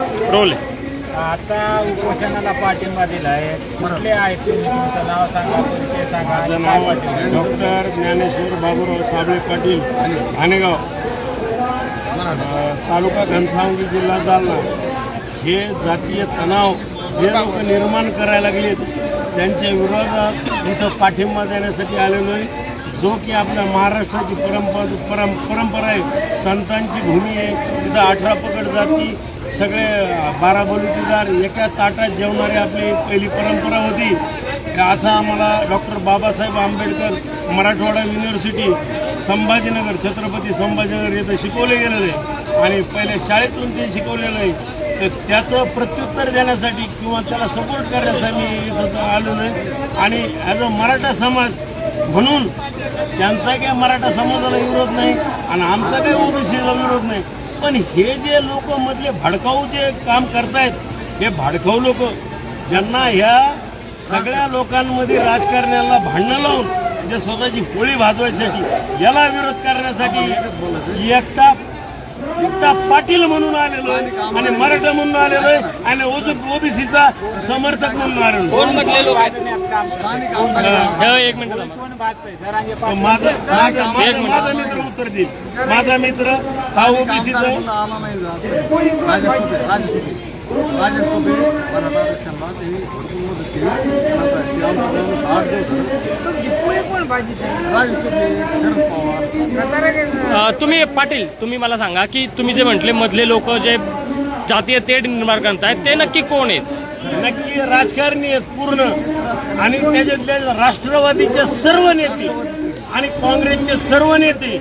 Role. आता उपोषणाला पाठिंबा दिलाय. कुठले आहेत तुम्ही? तुमचं नाव सांगा परिचय सांगा. माझं नाव आहे? डॉक्टर ज्ञानेश्वर बाबूराव साबळे पाटील हानेगाव अ, तालुका घनसावंगी जिल्हा जालना. हे जातीय तणाव जे लोक निर्माण करायला लागलेत. त्यांच्या विरोधात इथं पाठिंबा देण्यासाठी आलेलो आहे. जो की आपल्या महाराष्ट्राची परंपरा परं परंपरा आहे. संतांची भूमी आहे. तिथं अठरा पकड जाती सगळे बारा बलुतेदार एका ताटात जेवणारी आपली पहिली परंपरा होती. असं आम्हाला डॉक्टर बाबासाहेब आंबेडकर मराठवाडा युनिव्हर्सिटी संभाजीनगर छत्रपती संभाजीनगर येथे शिकवले गेलेलं आहे आणि पहिल्या शाळेतून ते शिकवलेलं आहे. तर त्याचं प्रत्युत्तर देण्यासाठी किंवा त्याला सपोर्ट करण्यासाठी मी इथं आलो नाही. आणि ॲज अ मराठा समाज म्हणून त्यांचा काही मराठा समाजाला विरोध नाही आणि आमचा काही ओबीसीला विरोध नाही. पण हे जे लोक मधले भडकाऊ जे काम करतायत हे भडकाऊ लोक ज्यांना ह्या सगळ्या लोकांमध्ये राजकारण्याला भांडणं लावून म्हणजे स्वतःची पोळी भाजवायसाठी याला विरोध करण्यासाठी एकटा एकटा पाटील म्हणून आलेलो आहे आणि मराठा म्हणून आलेलो आहे आणि ओबीसीचा समर्थक म्हणून आलेलो कोण म्हटले लोक? एक मिनिट माझा माझा एक माझा मिनिट. माझा मित्र उत्तर देईल माझा मित्र हा ओबीसीचा राजन कुबे मराठा आरक्षणाला त्यांनी भरपूर मदत केली. आता ते आमचं आठ दिवस अ, तुम्ही पाटील तुम्ही मला सांगा की तुम्ही जे म्हटले मधले लोक जे जातीय तेढ निर्माण करतायत ते नक्की कोण आहेत? नक्की राजकारणी आहेत पूर्ण. आणि त्याच्यातले राष्ट्रवादीचे सर्व नेते आणि काँग्रेसचे सर्व नेते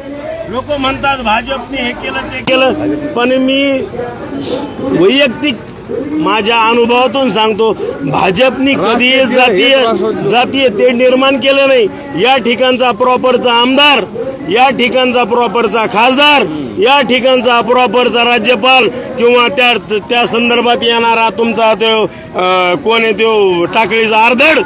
लोक म्हणतात भाजपने हे केलं ते केलं. पण मी वैयक्तिक माझ्या अनुभवातून सांगतो भाजपने कधी जातीय जातीय ते निर्माण केलं नाही. या ठिकाणचा प्रॉपरचा आमदार या ठिकाणचा प्रॉपरचा खासदार या ठिकाणचा प्रॉपरचा राज्यपाल किंवा त्या त्या संदर्भात येणारा तुमचा तो कोण आहे तो टाकळीचा अर्धड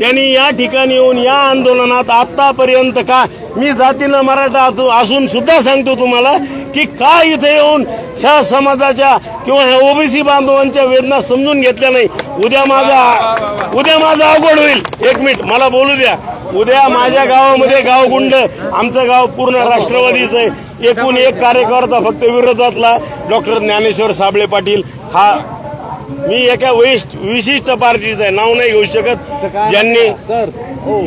त्यांनी या ठिकाणी येऊन या आंदोलनात आतापर्यंत का मी जातीनं मराठा असू- असून सुद्धा सांगतो तुम्हाला की का इथे येऊन ह्या समाजाच्या किंवा ह्या ओबीसी बांधवांच्या वेदना समजून घेतल्या नाही. उद्या माझा उद्या माझा अवघड होईल. एक मिनिट मला बोलू द्या. उद्या माझ्या गावामध्ये गावगुंड आमचं गाव पूर्ण राष्ट्रवादीचं आहे. एकूण एक कार्यकर्ता फक्त विरोधातला. डॉक्टर ज्ञानेश्वर साबळे पाटील हा मी एका वैशिष्ट विशिष्ट पार्टीचं आहे. नाव नाही घेऊ शकत. ज्यांनी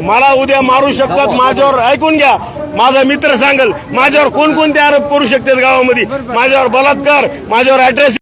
मला उद्या मारू शकतात माझ्यावर ऐकून घ्या. माझा मित्र सांगल माझ्यावर कोणकोणते आरोप करू शकतात गावामध्ये? माझ्यावर बलात्कार माझ्यावर अॅड्रेस